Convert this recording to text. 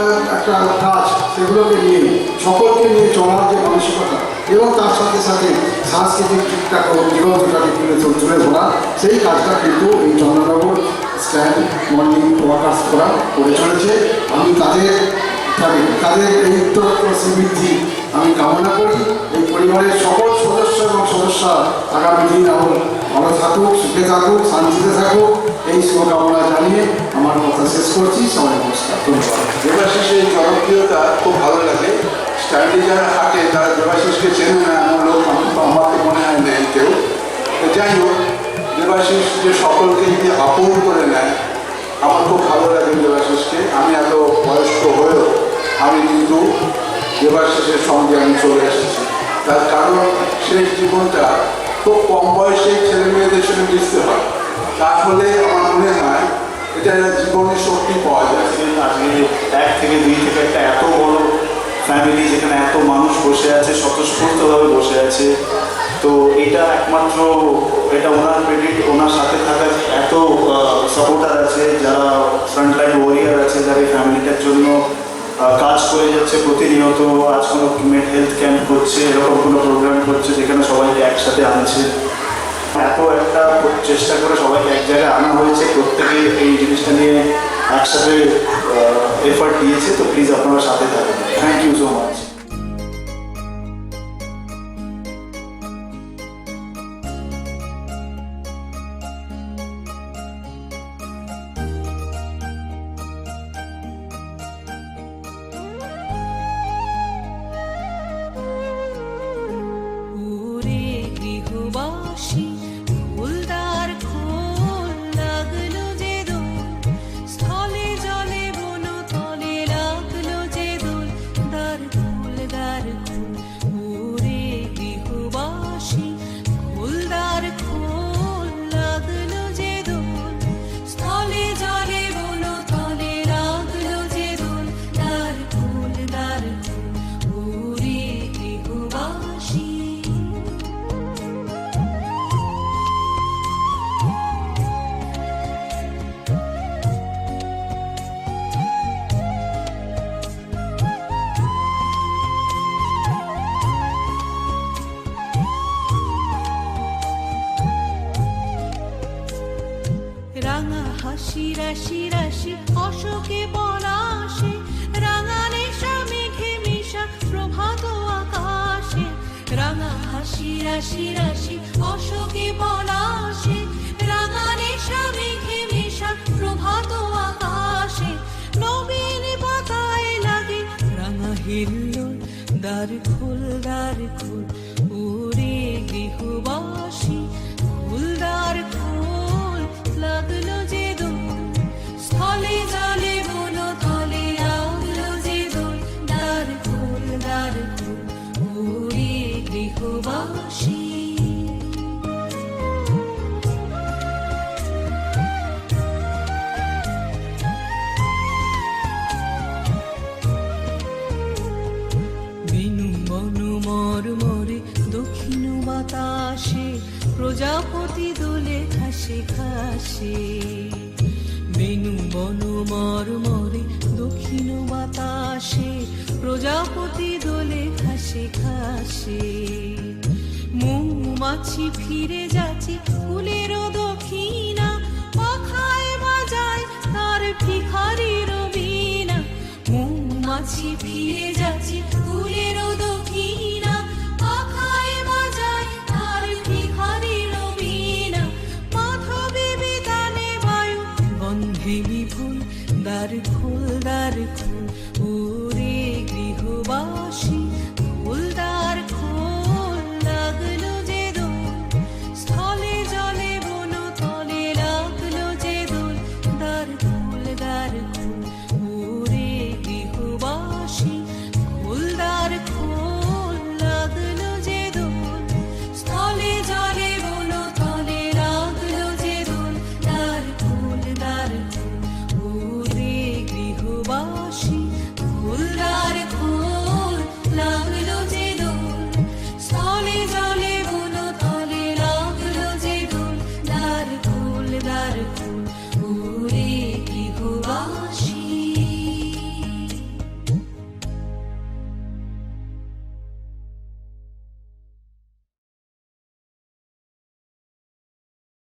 আহ, একটা কাজ সেগুলোকে নিয়ে সকলকে নিয়ে চলার যে মানসিকতা এবং তার সাথে সাথে সাংস্কৃতিক দিকটাকে জীবনটাকে তুলে তুলে ধরা সেই কাজটা কিন্তু এই চন্দ্রনগর স্ট্যান্ড মর্নিং ওয়াকার্স করা করে চলেছে। আমি তাদের তাদের এই উত্তরোত্তর শ্রীবৃদ্ধি আমি কামনা করি এই পরিবারের সকল সদস্য এবং সদস্যা আগামী দিন আরও ভালো থাকুক, সুখে থাকুক, শান্তিতে থাকুক। এই শুভকামনা জানিয়ে আমার কথা শেষ করছি। সবাই নমস্কার। দেবাশিসের এই জনপ্রিয়তা খুব ভালো লাগে। স্ট্যান্ডে যারা হাঁটে তারা দেবাশিসকে চেনে না, এমন লোক তো মনে হয় নেই কেউ। যাই হোক, দেবাশিস যে সকলকে যদি আপন করে নেয়, আমার খুব ভালো লাগে দেবাশিসকে। আমি এত বয়স্ক হয়েও আমি কিন্তু দেবাশিসের সঙ্গে আমি চলে এসেছি। তার কারণ সেই জীবনটা খুব কম বয়সে ছেলে মেয়েদের সঙ্গে মিশতে হয়। তাহলে আমার মনে হয় এটা জীবনের শক্তি পাওয়া যায়। আজকে এক থেকে দুই থেকে একটা এত বড় ফ্যামিলি যেখানে এত মানুষ বসে আছে, স্বতঃস্ফূর্তভাবে বসে আছে, তো এটা একমাত্র, এটা ওনার ক্রেডিট ওনার সাথে থাকা এত সাপোর্টার আছে যারা ফ্রন্টলাইন ওয়ারিয়ার আছে যারা এই ফ্যামিলিটার জন্য আহ, কাজ করে যাচ্ছে প্রতিনিয়ত, আজ কোনো হেলথ ক্যাম্প করছে, এরকম কোনো প্রোগ্রাম করছে যেখানে সবাইকে একসাথে আনছে। এত একটা চেষ্টা করে সবাইকে এক জায়গায় আনা হয়েছে, প্রত্যেকে এই জিনিসটা নিয়ে একসাথে এফার্ট দিয়েছে, তো প্লিজ আপনারা সাথে থাকবেন থ্যাংক ইউ সো মাচ রাঙা হাসি, রাশি রাশি, অশোকে রাঙা নেশা, মেঘে মিশা, প্রভাত আকাশে। রাঙা হাসি, রাশি রাশি, অশোকে রাঙা নেশা, মেঘে মিশা, প্রভাত আকাশে। নবীন পাতায় লাগে রাঙা হিল্লোল, দ্বার খোল দ্বার খোল ওরে গৃহবাসী। ফুলদার খোল লাগল খাসে বেনু বনু, মর দক্ষিণ বাতাসে, প্রজাপতি দোলে খাসে খাসে মৌমাছি ফিরে যাচ্ছে ফুলের দক্ষিণা, পাখায় বাজায় তার ভিখারির বীণা। মৌমাছি ফিরে प्यार खो